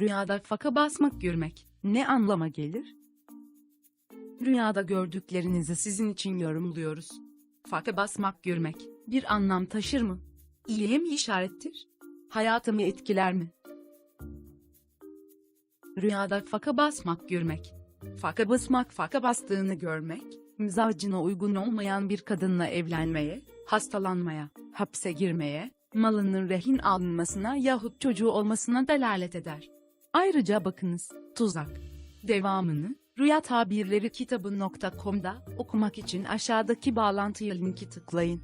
Rüyada faka basmak görmek ne anlama gelir? Rüyada gördüklerinizi sizin için yorumluyoruz. Faka basmak görmek bir anlam taşır mı? İyiye mi işarettir? Hayatımı etkiler mi? Rüyada faka basmak görmek. Faka basmak faka bastığını görmek, mizacına uygun olmayan bir kadınla evlenmeye, hastalanmaya, hapse girmeye, malının rehin alınmasına yahut çocuğu olmasına delalet eder. Ayrıca bakınız, tuzak. Devamını, Rüya Tabirleri kitabı.com'da okumak için aşağıdaki bağlantıya linki tıklayın.